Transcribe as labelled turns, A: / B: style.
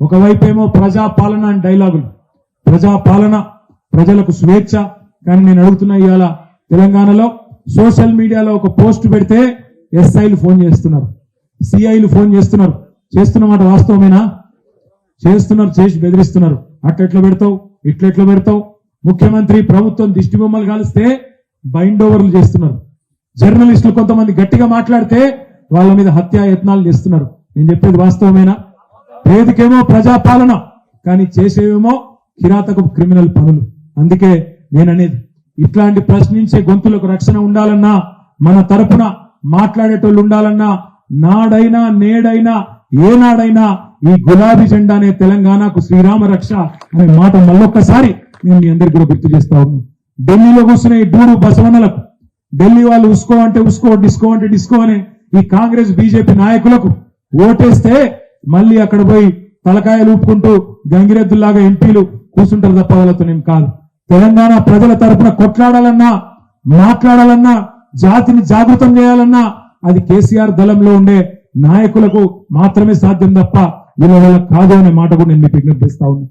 A: ఒకవైపేమో ఏమో ప్రజాపాలన అని డైలాగులు. ప్రజాపాలన ప్రజలకు స్వేచ్ఛ. కానీ నేను అడుగుతున్నా ఇవాళ తెలంగాణలో సోషల్ మీడియాలో ఒక పోస్ట్ పెడితే ఎస్ఐలు ఫోన్ చేస్తున్నారు. సిఐలు ఫోన్ చేస్తున్నారు. చేస్తున్నమాట వాస్తవమేనా? చేస్తున్నారు చేసి బెదిరిస్తున్నారు. అట్లెట్లా పెడతావు? ఇట్లెట్లా పెడతావు? ముఖ్యమంత్రి ప్రభుత్వం దిష్టి బొమ్మలు కాలిస్తే బైండ్ ఓవర్లు చేస్తున్నారు. జర్నలిస్టులు కొంతమంది గట్టిగా మాట్లాడితే వాళ్ళ మీద హత్యాయత్నాలు చేస్తున్నారు. నేను చెప్పేది వాస్తవమేనా? పేదికేమో ప్రజాపాలన కానీ చేసేవేమో కిరాతకు క్రిమినల్ పనులు. అందుకే నేననేది ఇట్లాంటి ప్రశ్నించే గొంతులకు రక్షణ ఉండాలన్నా మన తరపున మాట్లాడేటోళ్ళు ఉండాలన్నా నాడైనా నేడైనా ఏనాడైనా ఈ గులాబీ జెండానే తెలంగాణకు శ్రీరామ రక్ష అనే మాట మళ్ళొక్కసారి నేను మీ అందరికి కూడా గుర్తు చేస్తా ఉన్నాను. ఢిల్లీలో కూర్చున్న ఈ డూడు బసవనలకు ఢిల్లీ వాళ్ళు ఉస్కో అంటే ఉస్కో డిస్కో అంటే డిస్కో అని ఈ కాంగ్రెస్ బీజేపీ నాయకులకు ఓటేస్తే మళ్ళీ అక్కడ పోయి తలకాయలు ఊపుకుంటూ గంగిరెద్దులాగా ఎంపీలు కూర్చుంటారు తప్ప వాళ్ళతో నేను కాదు. తెలంగాణ ప్రజల తరపున కొట్లాడాలన్నా మాట్లాడాలన్నా జాతిని జాగృతం చేయాలన్నా అది కేసీఆర్ దళంలో ఉండే నాయకులకు మాత్రమే సాధ్యం తప్ప వీళ్ళ వల్ల కాదు అనే మాట కూడా నేను మీకు విజ్ఞప్తిస్తా ఉన్నా.